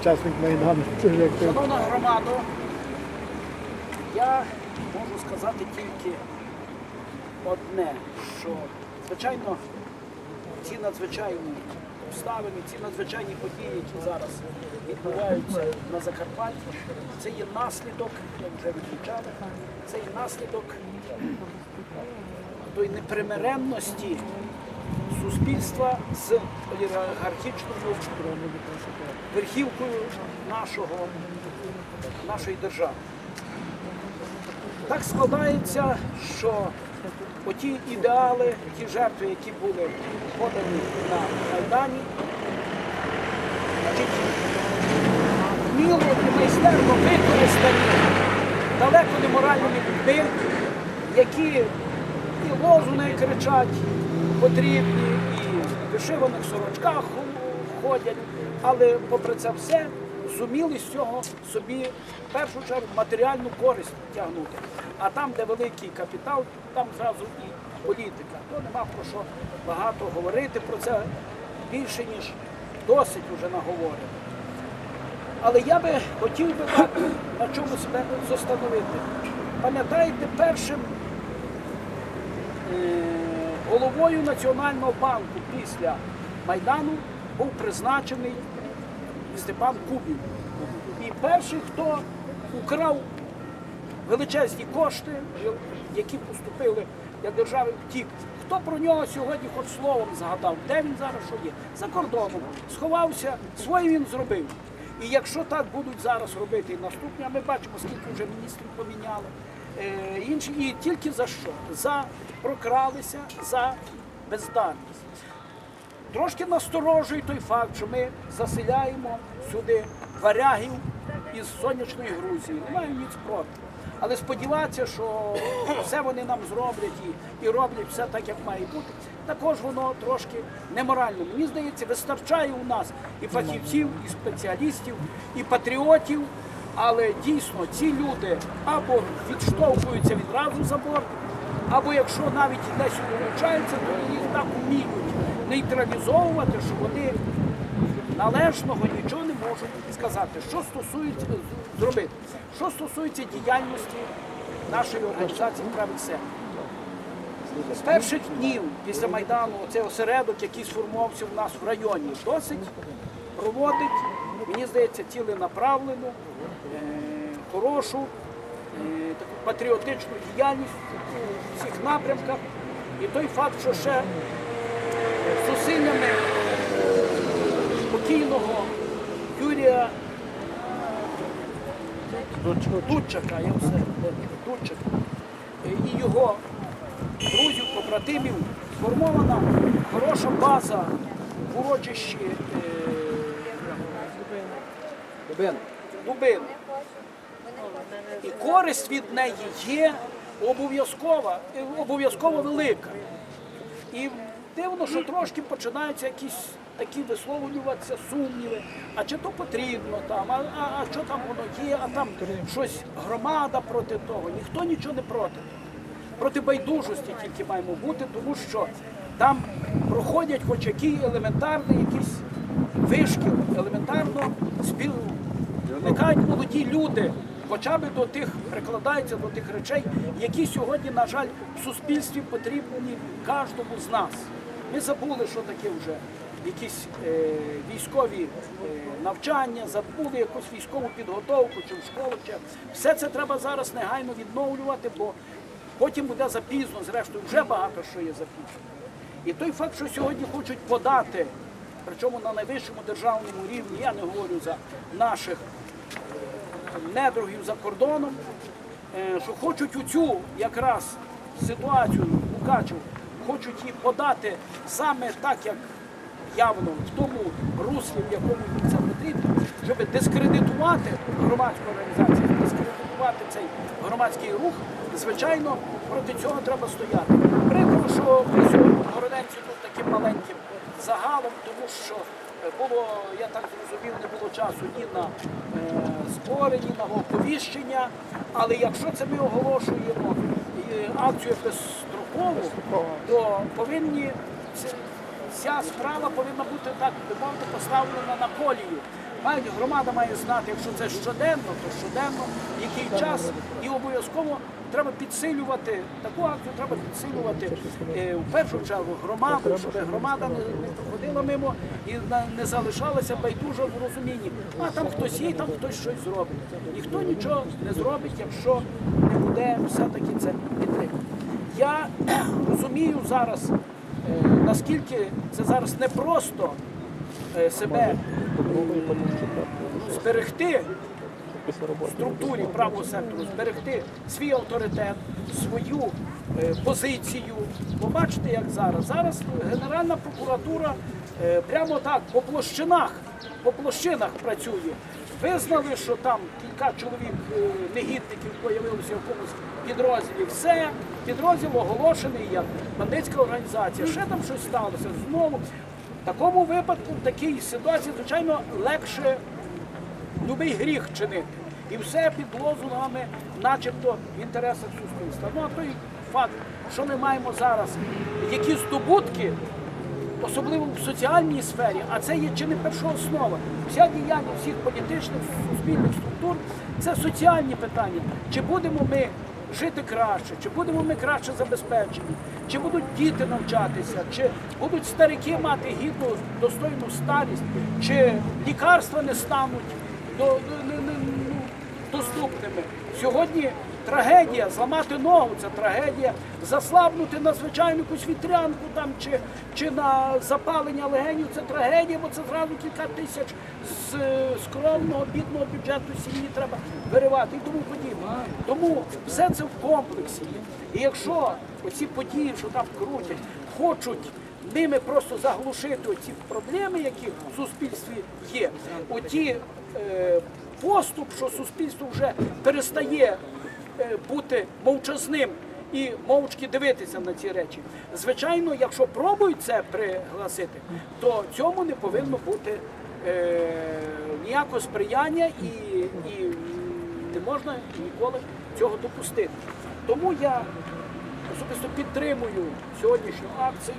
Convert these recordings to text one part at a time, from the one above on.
Учасник Майдану. Шановна громада, я можу сказати тільки одне, що звичайно ці надзвичайні обставини, ці надзвичайні події, які зараз відбуваються на Закарпатті, це є наслідок, вже відмічали, це є наслідок тої непримиренності суспільства з олігархічною верхівкою нашого, нашої держави. Так складається, що оті ідеали, ті жертви, які були подані на Майдані, вміло і майстерно використані далеко не моральними які і лозуни кричать потрібні, і в вишиваних сорочках ходять, але попри це все зуміли з цього собі в першу чергу матеріальну користь тягнути. А там, де великий капітал, там зразу і політика. То нема про що багато говорити про це більше, ніж досить вже наговорено. Але я би хотів би так на чому себе застановити. Пам'ятаєте, першим е, головою Національного банку після Майдану був призначений Степан Кубів. І перший, хто украв величезні кошти, які поступили для держави, втік. Хто про нього сьогодні хоч словом згадав, де він зараз що є? За кордоном. Сховався, своє він зробив. І якщо так будуть зараз робити і наступні, а ми бачимо, скільки вже міністрів поміняли, е, інші, і тільки за що? За прокралися, за бездарність. Трошки насторожує той факт, що ми заселяємо сюди варягів із сонячної Грузії. Не маю ніц проти. Але сподіватися, що все вони нам зроблять і, і роблять все так, як має бути, також воно трошки неморально. Мені здається, вистачає у нас і фахівців, і спеціалістів, і патріотів. Але дійсно ці люди або відштовхуються відразу за борт, або якщо навіть десь долучаються, то їх так вміють нейтралізовувати, що вони належного нічого не можуть сказати. Що стосується зробити, що стосується діяльності нашої організації правий сектор. З перших днів після Майдану цей осередок, який сформувався в нас в районі, досить проводить, мені здається, ціленаправлену, е, хорошу, е, таку патріотичну діяльність у всіх напрямках. І той факт, що ще зусиллями покійного Юрія Дудчака, я все Дудчака, і його друзів, побратимів сформована хороша база в урочищі е, Дубин. І користь від неї є обов'язкова, е, обов'язково велика. І дивно, що трошки починаються якісь такі висловлюватися сумніви, а чи то потрібно там, а, а, а що там воно є, а там щось громада проти того. Ніхто нічого не проти. Проти байдужості тільки маємо бути, тому що там проходять хоч який елементарний якийсь вишкіл, елементарно спів... вникають молоді люди, хоча б до тих прикладаються до тих речей, які сьогодні, на жаль, в суспільстві потрібні кожному з нас. Ми забули, що таке вже якісь е, військові е, навчання, забули якусь військову підготовку чи в школу. Чи... Все це треба зараз негайно відновлювати, бо потім буде запізно, зрештою, вже багато що є запізно. І той факт, що сьогодні хочуть подати, причому на найвищому державному рівні, я не говорю за наших недругів за кордоном, е, що хочуть у цю якраз ситуацію Мукачев, хочуть її подати саме так, як явно в тому руслі, в якому їм це потрібно, щоб дискредитувати громадську організацію, дискредитувати цей громадський рух, звичайно, проти цього треба стояти. Прикро, що ми сьогодні Городенці тут таким маленьким загалом, тому що е, було, я так зрозумів, не було часу ні на е, збори, ні на оповіщення. Але якщо це ми оголошуємо акцію безстрокову, то повинні ця справа повинна бути так мовити поставлена на колію. Громада має знати, якщо це щоденно, то щоденно, який час, і обов'язково треба підсилювати таку акцію, треба підсилювати е, в першу чергу громаду, щоб громада не, проходила мимо і не залишалася байдужа в розумінні. А там хтось є, там хтось щось зробить. Ніхто нічого не зробить, якщо не буде все-таки це. Я розумію зараз, е, наскільки це зараз непросто е, себе е, зберегти в структурі правого сектору, зберегти свій авторитет, свою позицію. Побачите, як зараз. Зараз Генеральна прокуратура прямо так по площинах, по площинах працює. Визнали, що там кілька чоловік е, негідників появилося в якомусь підрозділі. Все, підрозділ оголошений як бандитська організація. Ще там щось сталося. Знову в такому випадку, в такій ситуації, звичайно, легше любий гріх чинити. І все під лозунгами, начебто в інтересах суспільства. Ну а той факт, що ми маємо зараз, які здобутки, особливо в соціальній сфері, а це є чи не перша основа. Вся діяння всіх політичних суспільних структур це соціальні питання. Чи будемо ми жити краще, чи будемо ми краще забезпечені, чи будуть діти навчатися, чи будуть старики мати гідну достойну старість, чи лікарства не стануть ну, доступними. Сьогодні трагедія, зламати ногу це трагедія, заслабнути на звичайну якусь вітрянку там, чи, чи на запалення легенів це трагедія, бо це зразу кілька тисяч з скромного, бідного бюджету сім'ї треба виривати і тому подібне. Тому все це в комплексі. І якщо оці події, що там крутять, хочуть ними просто заглушити оці проблеми, які в суспільстві є. Оті е, поступ, що суспільство вже перестає бути мовчазним і мовчки дивитися на ці речі. Звичайно, якщо пробують це пригласити, то цьому не повинно бути е, ніякого сприяння і, і не можна ніколи цього допустити. Тому я особисто підтримую сьогоднішню акцію.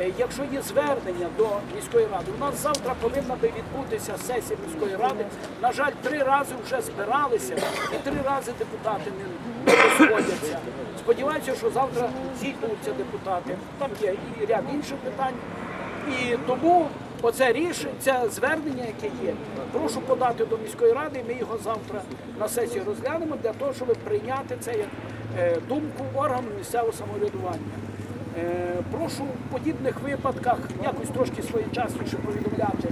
Е, Якщо є звернення до міської ради, у нас завтра повинна би відбутися сесія міської ради. На жаль, три рази вже збиралися, і три рази депутати не розходяться. Сподіваюся, що завтра зійдуться депутати. Там є і ряд інших питань. І тому оце рішення, це звернення, яке є, прошу подати до міської ради, ми його завтра на сесії розглянемо для того, щоб прийняти це як е, думку органу місцевого самоврядування. Е, Прошу в подібних випадках якось трошки своєчасніше повідомляти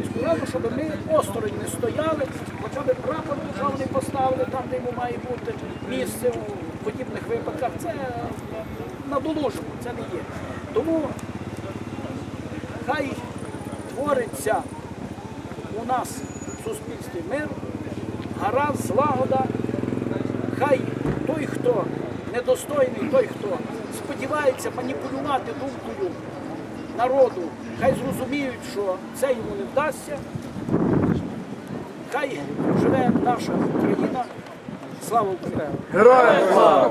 міську раду, щоб ми осторонь не стояли, хоча б прапор державний поставили там, де йому має бути місце у подібних випадках. Це надолужимо, це не є. Тому хай твориться у нас в суспільстві мир, гаразд, злагода. Хай той, хто недостойний, той, хто сподівається маніпулювати думкою народу, хай зрозуміють, що це йому не вдасться. Хай живе наша Україна. Слава Україні! Героям слава!